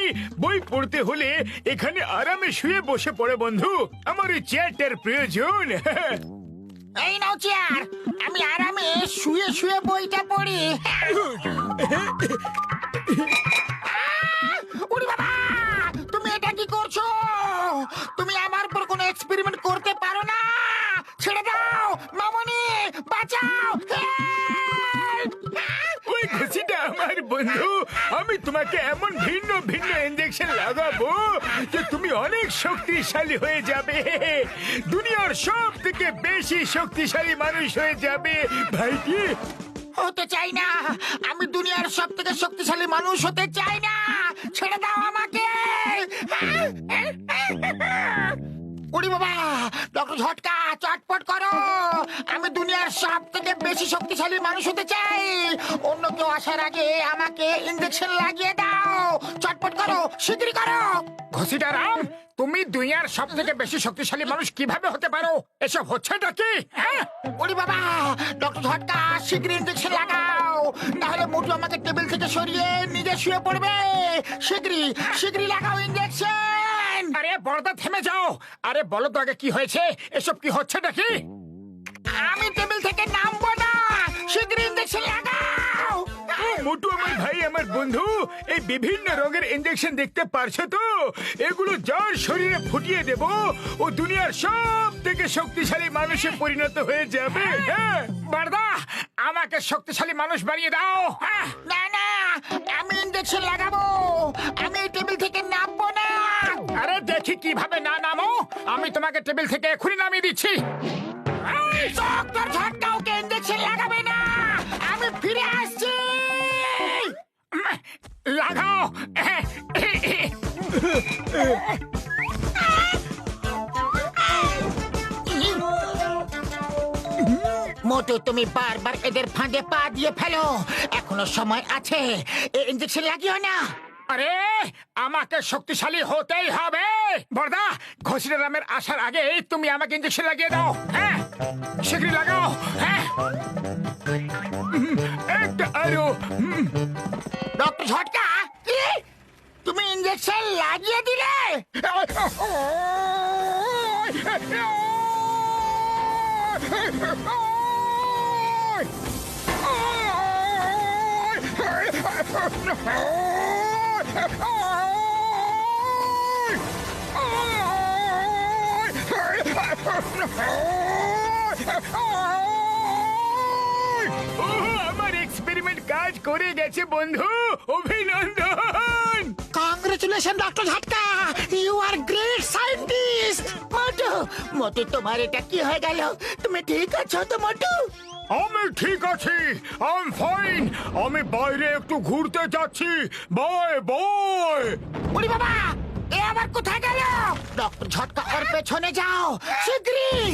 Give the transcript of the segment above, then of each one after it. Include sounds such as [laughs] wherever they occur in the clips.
ভাই, বই পড়তে হলে এখানে আরামে শুয়ে বসে পড়ে বন্ধু। আমার ওই চেয়ারটার প্রয়োজন। এই নাও চেয়ার। আমি আরামে শুয়ে শুয়ে বইটা পড়ি। উড়ি বাবা, তুমি এটা কি করছ? তুমি আমার উপর কোনো এক্সপেরিমেন্ট করতে পারো না? লাগাবো যে তুমি অনেক শক্তিশালী হয়ে যাবে। দুনিয়ার সব থেকে বেশি শক্তিশালী মানুষ হয়ে যাবে, ভাইটি। হতে চাই না। আমি দুনিয়ার সব থেকে শক্তিশালী মানুষ হতে চাই না। ঝটকা চটপট করো। আমি দুনিয়ার সব থেকে বেশি শক্তিশালী মানুষ হতে চাই। অন্য কেউ আসার আগে আমাকে ইঞ্জেকশন লাগিয়ে দাও। চটপট করো শিগগিরই করো। ঘুষিটা রাম তুমি দুনিয়ার সব থেকে বেশি শক্তিশালী মানুষ কীভাবে হতে পারো? এসব হচ্ছেটা কি হ্যাঁ উড়ি বাবা ডক্টর ঝটকা শিগগিরই ইঞ্জেকশন লাগাও। নাহলে মোটু আমাকে টেবিল থেকে সরিয়ে নিজে শুয়ে পড়বে। শিগগিরই শিগগিরই লাগাও ইঞ্জেকশন আরে বড়দা থেমে যাও। আরে বলো তো আগে কি হয়েছে? এসব কি হচ্ছেটা কি আমি টেবিল থেকে নামবো না। শিগগিরই ইঞ্জেকশন লাগাও। ও, মোটু আমার ভাই আমার বন্ধু। এই বিভিন্ন রঙের ইঞ্জেকশন দেখতে পারছ তো? এগুলো যার শরীরে ফুটিয়ে দেব। ও দুনিয়ার সব থেকে শক্তিশালী মানুষে পরিণত হয়ে যাবে। হ্যাঁ। বড়দা আমাকে শক্তিশালী মানুষ বানিয়ে দাও। হ্যাঁ। না না আমি ইঞ্জেকশন লাগাবো। আমি টেবিল থেকে দেখি কীভাবে না নামো? আমি তোমাকে টেবিল থেকে এখনই নামিয়ে দিচ্ছি। ইঞ্জেকশন লাগাবে না? আমি ফিরে আসছি। লাগাও। মোটু, তুমি বারবার এদের ফাঁদে পা দিয়ে ফেলো। এখনও সময় আছে। ইঞ্জেকশন লাগিও না। আরে আমাকে শক্তিশালী হতেই হবে। বর্দা রামের আসার আগে তুমি আমাকে ইঞ্জেকশন লাগিয়ে দাও হ্যাঁ? শীঘ্রই লাগাও হ্যাঁ? ডক্টর ঝটকা কি? তুমি ইঞ্জেকশন লাগিয়ে দিলে? ওহ, [laughs] আমার এক্সপেরিমেন্ট কাজ করে গেছে বন্ধু। অভিনন্দন। Congratulation doctor Jhatka you are great scientist Motu Motu তোমার এটা কি হয়ে গেল? তুমি ঠিক আছো তো মোটু আমি ঠিক আছি আই ফাইন আমি বাইরে একটু ঘুরতে যাচ্ছি। বয় বয় উড়ি বাবা এ আবার কোথায় গেল? ডক্টর ঝটকা ওর পেছনে যাও শীঘ্রই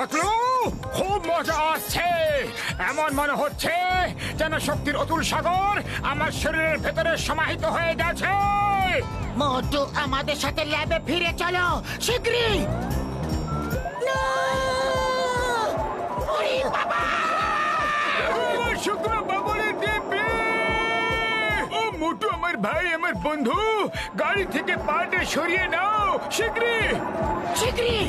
পাতলু খুব মজা আসছে। এমন মনে হচ্ছে যেন শক্তির অতুল সাগর আমার শরীরের ভেতরে সমাহিত হয়ে গেছে। মোটু আমাদের সাথে ল্যাবে ফিরে চলো শীঘ্রই মোটু আমার ভাই আমার বন্ধু। গাড়ি থেকে পাটে সরিয়ে নাও শীঘ্রই শীঘ্রই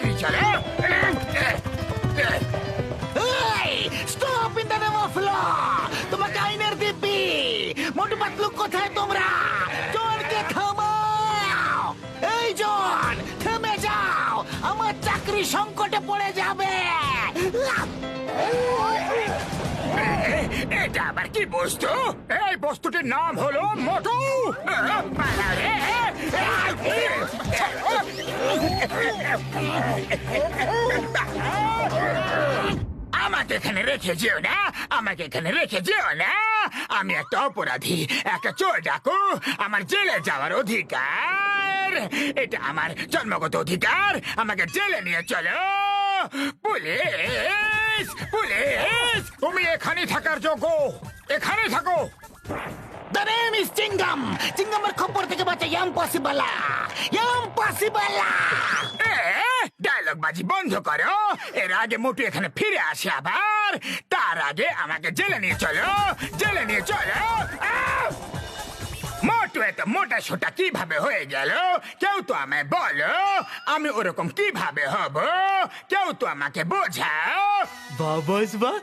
শীঘ্রই চলো এই stop in the name of law তোমাকে আইনের দিব্যি। মোটু পাতলু, কোথায় তোমরা? জনকে থামাও। এই জন থেমে যাও। আমার চাকরি সংকটে পড়ে যাবে। এটা আবার কি বস্তু? এই বস্তুটির নাম হলো মোটু আমাকে এখানে রেখে যেও না আমাকে এখানে রেখে যেও না। আমি একটা অপরাধী একটা চোর ডাকু আমার জেলে যাওয়ার অধিকার। এটা আমার জন্মগত অধিকার আমাকে জেলে নিয়ে চলো। পুলিশ! পুলিশ তুমি এখানে থাকার যোগ্য। এখানে থাকো। চিঙ্গাম চিঙ্গামের খপ্পর থেকে বাঁচা ইম্পসিবল ইম্পসিবল ডায়লগ বাজি বন্ধ করো। এর আগে মোটু এখানে ফিরে আসে আবার। তার আগে আমাকে জেলে নিয়ে চলো জেলে নিয়ে চলো। এত মোটা সোটা কীভাবে হয়ে গেল? কেউ তো আমায় বলো আমি ওরকম কীভাবে হব? কেউ তো আমাকে বোঝাও। বাবাস বা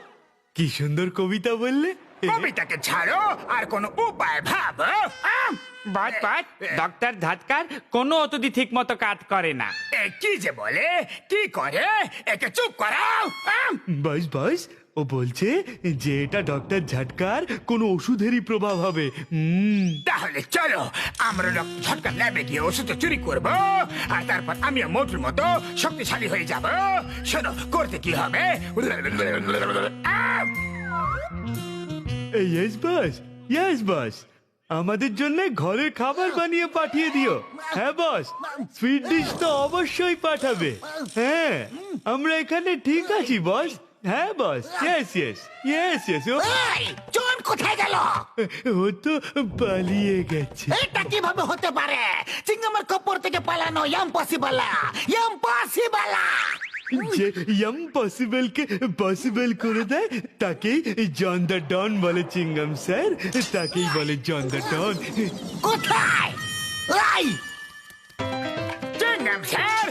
কি সুন্দর কবিতা বললে। কবিতাকে ছাড়ো আর কোনো উপায় ভাবো। আহ! বাট বাট ডক্টর ঝাটকার কোনো অতদি ঠিক মতো কাজ করে না। এ কি যে বলে কি করে? একে চুপ করাও। আহ! বাস বাস ও বলছে যে এটা ডক্টর ঝটকার কোনো ওষুধেরই প্রভাব হবে। হুম। তাহলে চলো আমরা ডক্টর ঝটকা ল্যাবে গিয়ে ওষুধ চুরি করব আর তারপর আমিও মোটুর মতো শক্তিশালী হয়ে যাব। শোনো করতে কি হবে? ইয়েস বাস ইয়েস বাস আমাদের জন্য ঘরের খাবার বানিয়ে পাঠিয়ে দিও। হ্যাঁ বস সুইট ডিশ তো অবশ্যই পাঠাবে। হ্যাঁ আমরা এখানে ঠিক আছি বস হ্যাঁ boss yes yes yes yes এই জন কোথায় গেল? ও তো পালিয়ে গেছে। এটা কীভাবে হতে পারে? চিঙ্গামের খপ্পর থেকে পালানো ইম্পসিবল ইম্পসিবল যে ইম্পসিবল কে পসিবল করে দেয় তাকেই জন দ্য ডন বলে চিঙ্গাম স্যার তাকেই বলে জন দ্য ডন কোথায়? এই! চিংগাম স্যার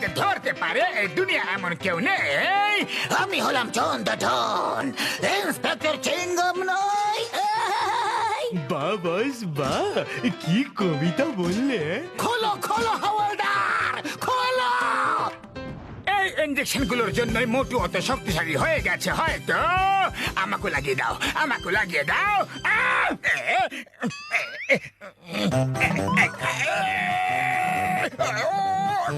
আমাকে ধরতে পারে এই দুনিয়া এমন কেউ নেই আমি হলাম চন্দ্রধন ইন্সপেক্টর চিঙ্গম নয় বা বস বা কি কবিতা বললে খোলো খোলো হাওলদার খোলো এই ইঞ্জেকশনগুলোর জন্যই মোটু অত শক্তিশালী হয়ে গেছে হয়তো আমাকে লাগিয়ে দাও আমাকে লাগিয়ে দাও আহ! বস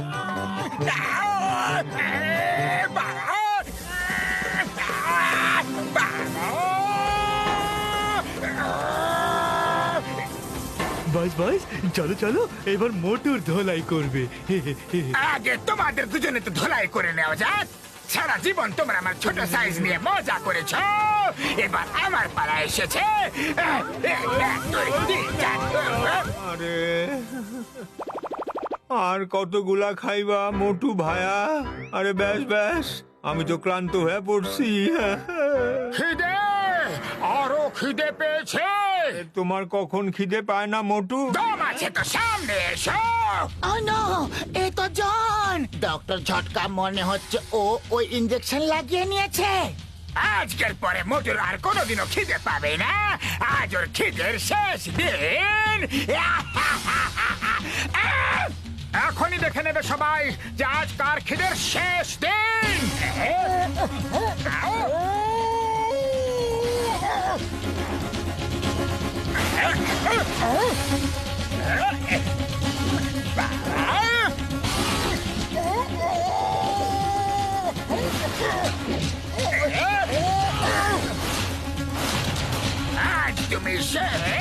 বস চলো চলো এবার মোটর ধোলাই করবে। আগে তোমাদের দুজনে তো ধোলাই করে নেওয়া যাক। সারা জীবন তোমরা আমার ছোট সাইজ নিয়ে মজা করেছ। এবার আমার পালা এসেছে। আরে। আর কতগুলা খাইবা মোটু ভায়া? আরে ব্যাস ব্যাস আমি তো ক্লান্ত হয়ে পড়ছি। খিদে! আরও খিদে পেয়েছে! তোমার কখন খিদে পায় না মোটু? দম আছে তো সামনে এসো! ও নো এ তো জন। ডক্টর ঝটকা মনে হচ্ছে ও ওই ইঞ্জেকশন লাগিয়ে নিয়েছে। আজকের পরে মোটর আর কোনোদিনও খিদে পাবে না। আজ ওর খিদের শেষ দিন। [laughs] এখনই দেখে নেবে সবাই যে আজ কার খিদের শেষ দিন। আজ তুমি শেষ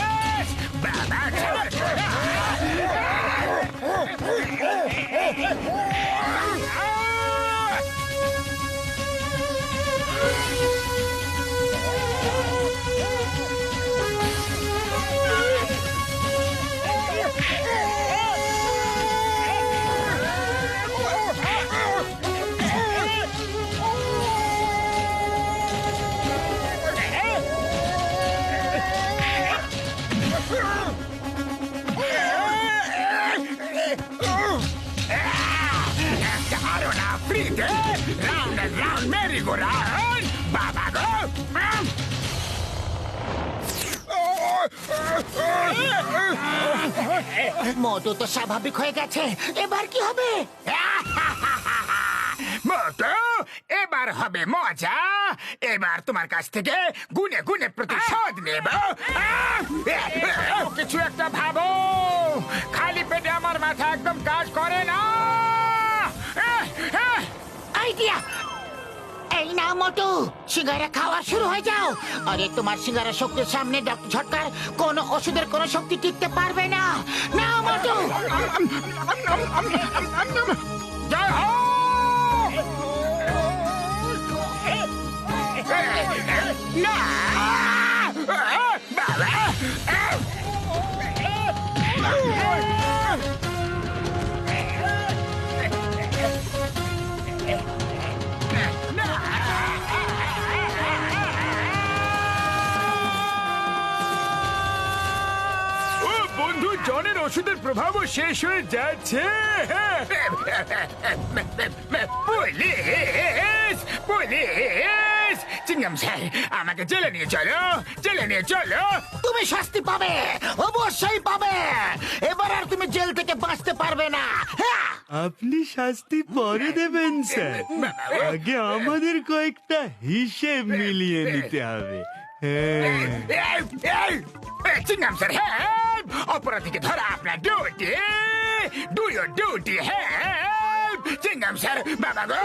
গো রাউন্ড বাবা তো স্বাভাবিক হয়ে গেছে। এবার কি হবে? মোটো এবার হবে মজা। এবার তোমার কাছ থেকে গুনে গুনে প্রতিশোধ নেব। কিছু একটা ভাবো। খালি পেটে আমার মাথা একদম কাজ করে না! আইডিয়া! এই না মোটু, সিঙ্গারা খাওয়া শুরু হয়ে যাও। আরে, তোমার সিঙ্গারা শক্তির সামনে ডক্টর ঝটকার, কোন ওষুধের কোন শক্তি টিকতে পারবে না। না মোটু। না। ওষুধের প্রভাবও শেষ হয়ে যাচ্ছে। Police police! চিংগাম স্যার আমাকে জেলে নিয়ে চলো জেলে নিয়ে চলো। তুমি শাস্তি পাবে অবশ্যই পাবে। এবার আর তুমি জেল থেকে বাঁচতে পারবে না। আপনি শাস্তি পরে দেবেন স্যার। আগে আমাদের কয়েকটা হিসেব মিলিয়ে নিতে হবে। হ্যাঁ। চিংগাম স্যার হ্যাঁ অপরাধীকে ধরা আপনার ডিউটি ডু ইউর ডিউটি হ্যাঁ চিংগাম স্যার বাবা গো